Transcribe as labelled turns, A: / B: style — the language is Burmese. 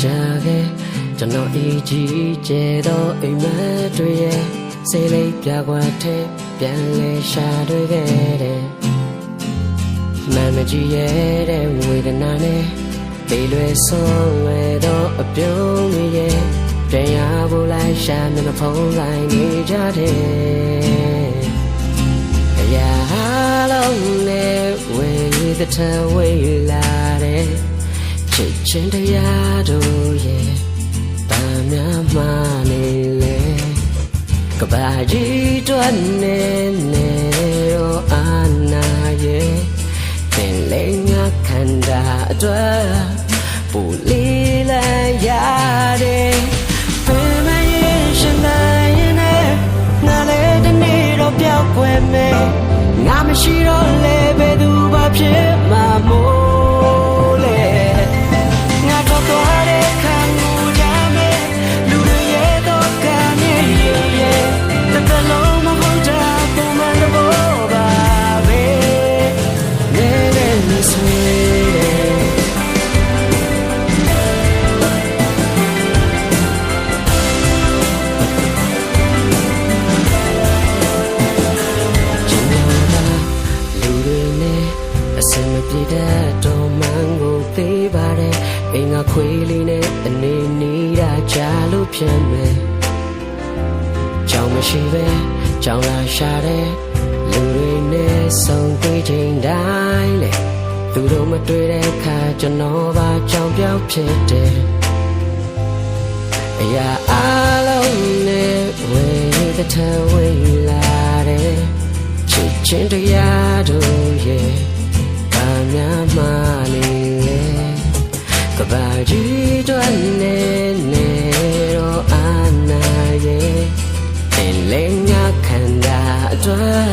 A: တယ်ကျွန်တော်အကြီးကျယ်သောအိမ်မက်တွေရဲ့စိတ်လေးပြကွက်တဲ့ပြန်လဲရှာတွေ့ခဲ့တယ်မမကြီးရဲ့တဲ့ဝေဒနာနဲ့ပေလွယ်ဆုံးလွယ်သောအပြုံးတွေရဲ့ပြန်ရဖို့လိုက်ရှာမျက်နှာဖုံးလိုက်နေကြတယ်အရာလုံးနဲ့ဝေသထဝေလာတဲ့ချ စ်ချင်းတရားတို့ရဲ့ဗာများမနေလေကဘာကြီးတွန်းနေနေရောအာနာရဲ့ပင်လေးငါခန္ဓာအတွက်ပူလေးလာရတယ်ပင်မရင်ရှင်နိုင်နဲ့ငါလည်းတနေ့တော့ပြောက်ွယ်မယ်ငါမရှိတော့လေဘယ်သူမှဖြစ် အစင်မပြေတတ်တော့မှန်ကိုသိပါတယ်အိမ်ကခွေးလေးနဲ့အနေနေတာကြားလို့ဖြစ်မယ်ကြောင်မရှိပဲကြောင်လာရှာတဲ့လူတွေနဲ့ဆုံတွေ့ချိန်တိုင်းလေသူတို့မတွေ့တဲ့အခါကျွန်တော်ပါကြောင်ပြောက်ဖြစ်တယ်အရာအလုံးနဲ့ဝေသထဝေလာတဲ့ချစ်ချင်းတရားတို့ရဲ့ wonder